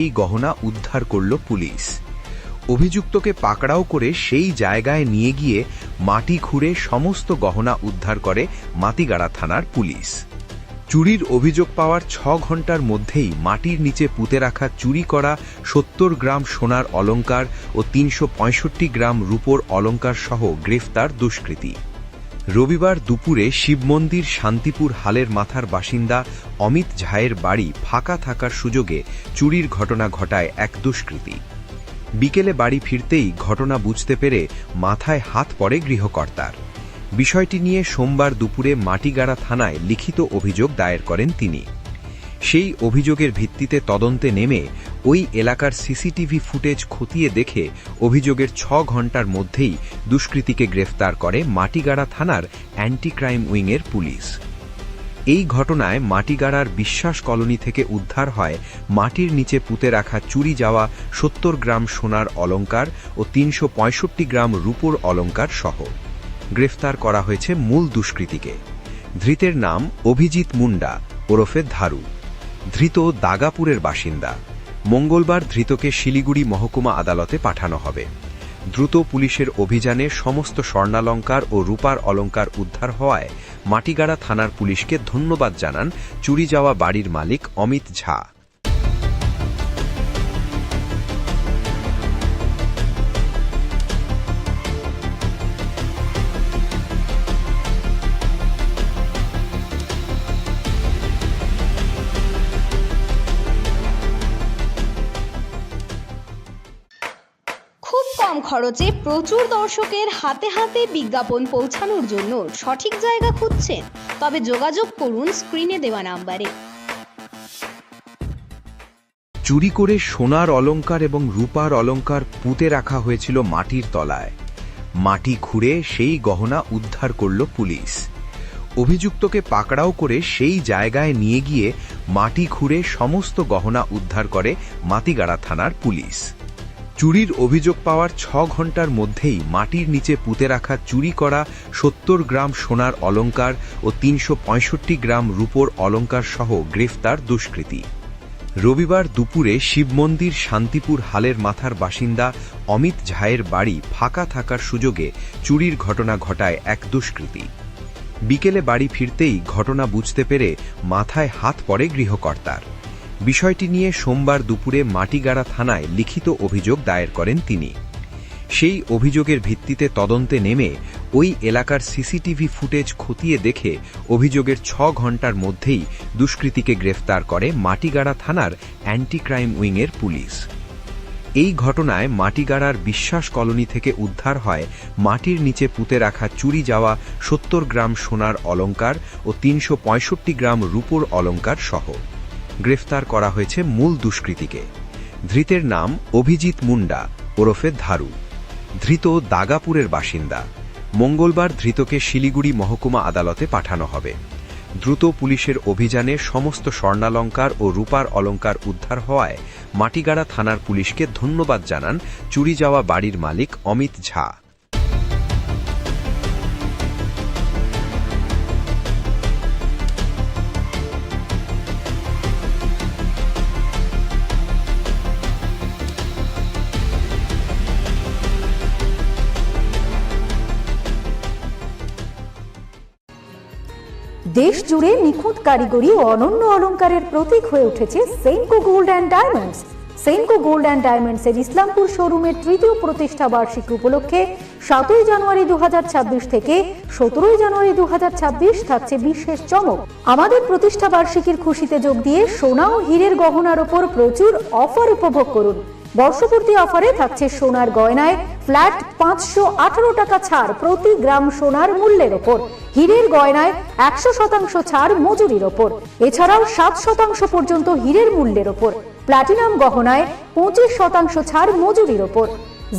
এই গহনা উদ্ধার করল পুলিশ। অভিযুক্তকে পাকড়াও করে সেই জায়গায় নিয়ে গিয়ে মাটি খুঁড়ে সমস্ত গহনা উদ্ধার করে মাতিগাড়া থানার পুলিশ। চুরির অভিযোগ পাওয়ার ছ ঘণ্টার মধ্যেই মাটির নিচে পুঁতে রাখা চুরি করা সত্তর গ্রাম সোনার অলংকার ও তিনশো পঁয়ষট্টি গ্রাম রূপোর অলঙ্কার সহ গ্রেফতার দুষ্কৃতী। রবিবার দুপুরে শিবমন্দির শান্তিপুর হালের মাথার বাসিন্দা অমিত ঝায়ের বাড়ি ফাঁকা থাকার সুযোগে চুরির ঘটনা ঘটায় এক দুষ্কৃতী। বিকেলে বাড়ি ফিরতেই ঘটনা বুঝতে পেরে মাথায় হাত পড়ে গৃহকর্তার। বিষয়টি নিয়ে সোমবার দুপুরে মাটিগাড়া থানায় লিখিত অভিযোগ দায়ের করেন তিনি। সেই অভিযোগের ভিত্তিতে তদন্তে নেমে ওই এলাকার সিসিটিভি ফুটেজ খতিয়ে দেখে অভিযোগের ছ ঘণ্টার মধ্যেই দুষ্কৃতীকে গ্রেফতার করে মাটিগাড়া থানার অ্যান্টি ক্রাইম উইংয়ের পুলিশ। এই ঘটনায় মাটিগাড়ার বিশ্বাস কলোনি থেকে উদ্ধার হয় মাটির নিচে পুঁতে রাখা চুরি যাওয়া সত্তর গ্রাম সোনার অলঙ্কার ও তিনশো পঁয়ষট্টি গ্রাম রূপোর অলংকার সহ। গ্রেফতার করা হয়েছে মূল দুষ্কৃতীকে। ধৃতের নাম অভিজিৎ মুন্ডা ওরফে ধারু। ধৃত দাগাপুরের বাসিন্দা। মঙ্গলবার ধৃতকে শিলিগুড়ি মহকুমা আদালতে পাঠানো হবে। দ্রুত পুলিশের অভিযানে সমস্ত স্বর্ণালঙ্কার ও রূপার অলঙ্কার উদ্ধার হওয়ায় মাটিগাড়া থানার পুলিশকে ধন্যবাদ জানান চুরি যাওয়া বাড়ির মালিক অমিত ঝা। খরচে প্রচুর দর্শকের হাতে হাতে বিজ্ঞাপন পৌঁছানোর জন্য সঠিক জায়গা খুঁজছেন। তবে যোগাযোগ করুন স্ক্রিনে দেওয়া নাম্বারে। চুরি করে সোনার অলংকার এবং রূপার অলংকার পুঁতে রাখা হয়েছিল মাটির তলায়। মাটি খুঁড়ে সেই গহনা উদ্ধার করল পুলিশ। অভিযুক্তকে পাকড়াও করে সেই জায়গায় নিয়ে গিয়ে মাটি খুঁড়ে সমস্ত গহনা উদ্ধার করে মাতিগাড়া থানার পুলিশ। চুরির অভিযোগ পাওয়ার ছ ঘণ্টার মধ্যেই মাটির নিচে পুঁতে রাখা চুরি করা সত্তর গ্রাম সোনার অলংকার ও তিনশো পঁয়ষট্টি গ্রাম রূপোর অলংকার সহ গ্রেফতার দুষ্কৃতী। রবিবার দুপুরে শিবমন্দির শান্তিপুর হালের মাথার বাসিন্দা অমিত ঝায়ের বাড়ি ফাঁকা থাকার সুযোগে চুরির ঘটনা ঘটায় এক দুষ্কৃতী। বিকেলে বাড়ি ফিরতেই ঘটনা বুঝতে পেরে মাথায় হাত পড়ে গৃহকর্তার। বিষয়টি নিয়ে সোমবার দুপুরে মাটিগাড়া থানায় লিখিত অভিযোগ দায়ের করেন তিনি। সেই অভিযোগের ভিত্তিতে তদন্তে নেমে ওই এলাকার সিসিটিভি ফুটেজ খতিয়ে দেখে অভিযোগের ছ ঘণ্টার মধ্যেই দুষ্কৃতীকে গ্রেফতার করে মাটিগাড়া থানার অ্যান্টি ক্রাইম উইংয়ের পুলিশ। এই ঘটনায় মাটিগাড়ার বিশ্বাস কলোনি থেকে উদ্ধার হয় মাটির নিচে পুঁতে রাখা চুরি যাওয়া সত্তর গ্রাম সোনার অলঙ্কার ও তিনশো পঁয়ষট্টি গ্রাম রূপোর অলংকার সহ। গ্রেফতার করা হয়েছে মূল দুষ্কৃতীকে। ধৃতের নাম অভিজিৎ মুন্ডা, ওরফে ধারু। ধৃত দাগাপুরের বাসিন্দা। মঙ্গলবার ধৃতকে শিলিগুড়ি মহকুমা আদালতে পাঠানো হবে। দ্রুত পুলিশের অভিযানে সমস্ত স্বর্ণালঙ্কার ও রূপার অলঙ্কার উদ্ধার হওয়ায় মাটিগাড়া থানার পুলিশকে ধন্যবাদ জানান চুরি যাওয়া বাড়ির মালিক অমিত ঝা। দেশ জুড়ে নিখুঁত কারিগরি ও অনন্য অলঙ্কারের প্রতীক হয়ে উঠেছে Senco gold and diamonds. Senco gold and diamonds এর ইসলামপুর শোরুমের তৃতীয় প্রতিষ্ঠা বার্ষিকী উপলক্ষে সাতই জানুয়ারি দুহাজার ছাব্বিশ থেকে সতেরোই জানুয়ারি দুহাজার ছাব্বিশ থাকছে বিশেষ চমক। আমাদের প্রতিষ্ঠা বার্ষিকীর খুশিতে যোগ দিয়ে সোনা ও হীরের গহনার ওপর প্রচুর অফার উপভোগ করুন। বর্ষপূর্তি অফারে থাকছে সোনার গয়নায় ফ্ল্যাট পাঁচশো আঠারো টাকা ছাড় প্রতি গ্রাম সোনার মূল্যের ওপর। হীরের গয়নায় একশো শতাংশ ছাড় মজুরির ওপর। এছাড়াও সাত শতাংশ পর্যন্ত হীরের মূল্যের ওপর। প্লাটিনাম গহনায় পঁচিশ শতাংশ ছাড় মজুরির ওপর।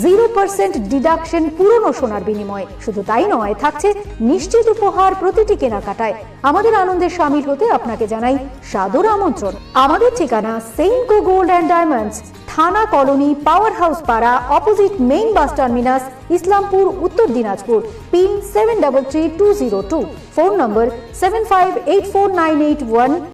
জিরো পার্সেন্ট ডিডাকশন পুরনো সোনার বিনিময়ে। শুধু তাই নয়, থাকছে নিশ্চিত উপহার প্রতিটি কেনাকাটায়। আমাদের আনন্দে সামিল হতে আপনাকে জানাই সাদর আমন্ত্রণ। আমাদের ঠিকানা সেইনকো গোল্ড অ্যান্ড ডায়মন্ডস, থানা কলোনি, পাওয়ার হাউস পাড়া, opposite main bus terminus, Islampur, Uttar Dinajpur, pin seven double three two zero two. Phone number seven five eight four nine eight one.